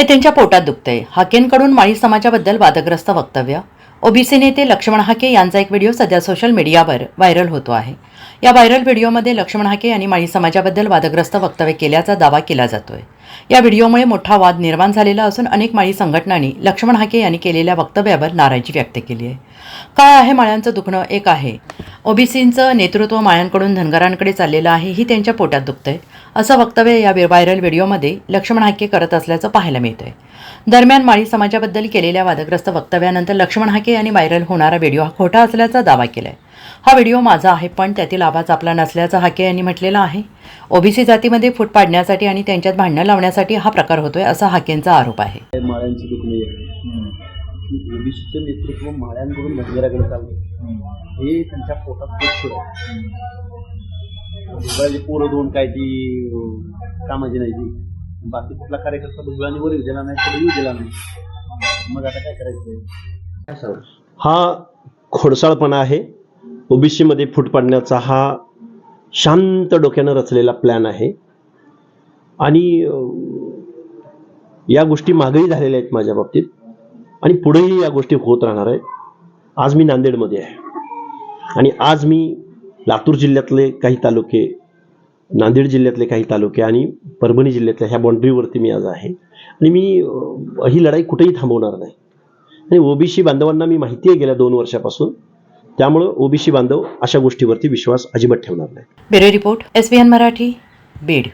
हे त्यांच्या पोटात दुखतंय. हाकेंकडून माळी समाजाबद्दल वादग्रस्त वक्तव्य. ओबीसी नेते लक्ष्मण हाके यांचा एक व्हिडिओ सध्या सोशल मीडियावर व्हायरल होतो आहे. या व्हायरल व्हिडिओमध्ये लक्ष्मण हाके यांनी माळी समाजाबद्दल वादग्रस्त वक्तव्य केल्याचा दावा केला जातोय. या व्हिडिओमुळे मोठा वाद निर्माण झालेला असून अनेक माळी संघटनांनी लक्ष्मण हाके यांनी केलेल्या वक्तव्यावर नाराजी व्यक्त केली आहे. काय आहे माळ्यांचं दुखणं? एक आहे. ओबीसींचं नेतृत्व माळ्यांकडून धनगरांकडे चाललेलं आहे ही त्यांच्या पोटात दुखतंय. असं वक्तव्य या व्हायरल व्हिडिओमध्ये लक्ष्मण हाके करत असल्याचं पाहायला मिळतंय. दरम्यान माळी समाजाबद्दल केलेल्या वादग्रस्त वक्तव्यानंतर लक्ष्मण हाके यांनी व्हायरल होणारा व्हिडिओ हा खोटा असल्याचा दावा केलाय. हा व्हिडिओ माझा आहे पण त्यातील आवाज आपला नसल्याचं हाके यांनी म्हटलेलं आहे. ओबीसी जातीमध्ये फूट पाडण्यासाठी आणि त्यांच्यात भांडणं लावण्यासाठी हा प्रकार होतोय असा हाकेंचा आरोप आहे. की ओबीसीचं नेतृत्व माळ्यांकडून धनगराकडे चाललं. हे त्यांच्या पोटात पक्ष आहे. पोरं दोन काय ती कामाची नाही ती. बाकी कुठला कार्यकर्ता भुजबळांनी वर येऊ दिला नाही तर येऊ दिला नाही. मग आता काय करायचं? हा खोडसाळपणा आहे. ओबीसीमध्ये फूट पाडण्याचा हा शांत डोक्यानं रचलेला प्लॅन आहे. आणि या गोष्टी मागही झालेल्या आहेत माझ्या बाबतीत. आणि पुढेही या गोष्टी होत राहणार आहे आज मी नांदेडमध्ये आहे. आणि आज मी लातूर जिल्ह्यातले काही तालुके नांदेड जिल्ह्यातले काही तालुके आणि परभणी जिल्ह्यातल्या ह्या बाँड्रीवरती मी आज आहे. आणि मी ही लढाई कुठेही थांबवणार नाही. आणि ओबीसी बांधवांना मी माहिती आहे गेल्या दोन वर्षापासून. त्यामुळं ओबीसी बांधव अशा गोष्टीवरती विश्वास अजिबात ठेवणार नाही. Bureau report S Marathi Beed.